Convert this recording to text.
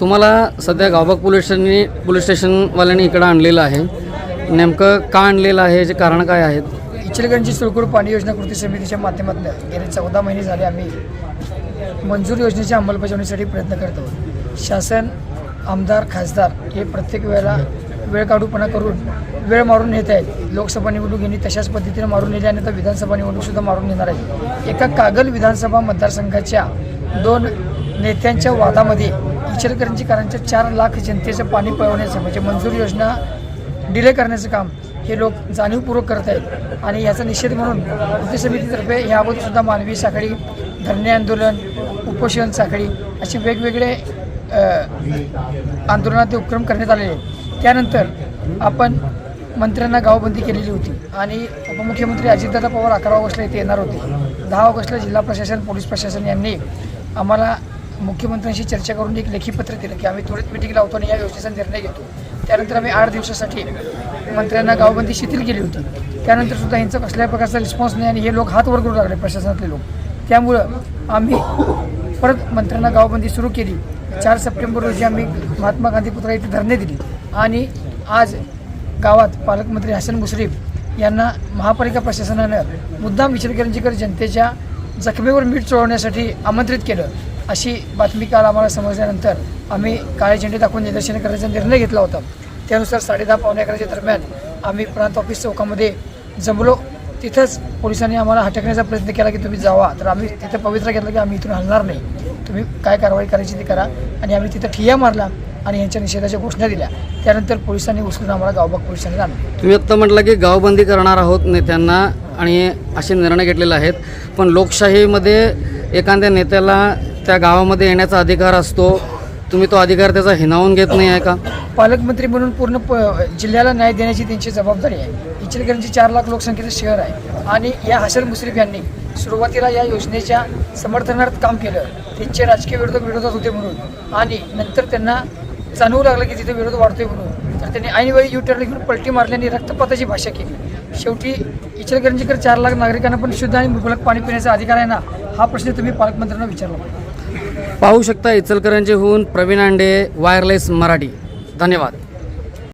तुम्हाला सध्या Gavbhag police स्टेशनने police स्टेशनवाल्यांनी इकडं आणलेलं आहे. नेमकं का आणलेलं आहे? याचे कारण काय आहेत? इचलगंजी सुळकूर पाणी योजना कृती समितीच्या माध्यमातून गेले चौदा महिने झाले आम्ही मंजूर योजनेच्या अंमलबजावणीसाठी प्रयत्न करतो शासन आमदार खासदार हे प्रत्येक वेळेला वेळ काढूपणा करून वेळ मारून नेत आहेत. लोकसभा निवडणूक यांनी तशाच पद्धतीने मारून नेली आणि आता विधानसभा निवडणूकसुद्धा मारून नेणार आहे. एका कागल विधानसभा मतदारसंघाच्या दोन नेत्यांच्या वादामध्ये इचलकरंजीकरांच्या चार लाख जनतेचं पाणी पळवण्याचं म्हणजे मंजूर योजना डिले करण्याचं काम हे लोक जाणीवपूर्वक करत आहेत. आणि याचा निषेध म्हणून कृती समितीतर्फे याबद्दलसुद्धा मानवी साखळी धरणे आंदोलन उपोषण साखळी असे वेगवेगळे आंदोलनात आंदोलनाचे उपक्रम करण्यात आलेले त्यानंतर आपण मंत्र्यांना गावबंदी केलेली होती आणि उपमुख्यमंत्री अजितदादा पवार अकरा ऑगस्टला इथे येणार होते. दहा ऑगस्टला जिल्हा प्रशासन पोलीस प्रशासन यांनी आम्हाला मुख्यमंत्र्यांशी चर्चा करून एक लेखी पत्र दिलं की आम्ही त्वरित मिटिंग लावतो आणि या योजनेचा निर्णय घेतो. त्यानंतर आम्ही आठ दिवसासाठी मंत्र्यांना गावबंदी शिथिल केली होती. त्यानंतर सुद्धा यांचा कसल्या प्रकारचा रिस्पॉन्स नाही आणि हे लोक हात वर करू लागले प्रशासनातले लोक. त्यामुळं आम्ही परत मंत्र्यांना गावबंदी सुरू केली. चार सप्टेंबर रोजी आम्ही महात्मा गांधी पुतळा इथे धरणे दिली. आणि आज गावात पालकमंत्री हसन मुश्रीफ यांना महापालिका प्रशासनानं मुद्दाम विचारकरांचीकर जनतेच्या जखमेवर मीठ चोळवण्यासाठी आमंत्रित केलं. अशी बातमी काल आम्हाला समजल्यानंतर आम्ही काळे झेंडे दाखवून निदर्शनं करायचा निर्णय घेतला होता. त्यानुसार साडेदहा पावणे अकराच्या दरम्यान आम्ही प्रांत ऑफिस चौकामध्ये जमलो. तिथंच पोलिसांनी आम्हाला हटकण्याचा प्रयत्न केला की तुम्ही जावा. तर आम्ही तिथं पवित्रा घेतला की आम्ही इथून हलणार नाही. तुम्ही काय कारवाई करायची ती करा. आणि आम्ही तिथं ठिय्या मारला आणि यांच्या निषेधाच्या घोषणा दिल्या. त्यानंतर पोलिसांनी उचलून आम्हाला गावबाग पोलिसांनी आणलं. तुम्ही आत्ता म्हटलं की गावबंदी करणार आहोत नेत्यांना आणि असे निर्णय घेतलेले आहेत. पण लोकशाहीमध्ये एखाद्या नेत्याला त्या गावामध्ये येण्याचा अधिकार असतो. तुम्ही तो अधिकार त्याचा हिनावून घेत नाही आहे का? पालकमंत्री म्हणून पूर्ण प जिल्ह्याला न्याय देण्याची त्यांची जबाबदारी आहे. इचलकरंजी चार लाख लोकसंख्येचं शहर आहे. आणि या हसन मुश्रीफ यांनी सुरुवातीला या योजनेच्या समर्थनार्थ काम केलं. त्यांचे राजकीय विरोधक विरोधात होते म्हणून. आणि नंतर त्यांना जाणवू लागलं की तिथे विरोध वाढतोय म्हणून. तर त्यांनी ऐनवेळी युटर्न घेऊन पलटी मारल्याने रक्तपाताची भाषा केली. शेवटी इचलकरंजीकर चार लाख नागरिकांना पण शुद्ध आणि मुबलक पाणी पिण्याचा अधिकार आहे ना? हा प्रश्न तुम्ही पालकमंत्र्यांना विचारला. पाहिजे पाहू शकता इचलकरंजीहून प्रवीण आंडे वायरलेस मराठी. धन्यवाद.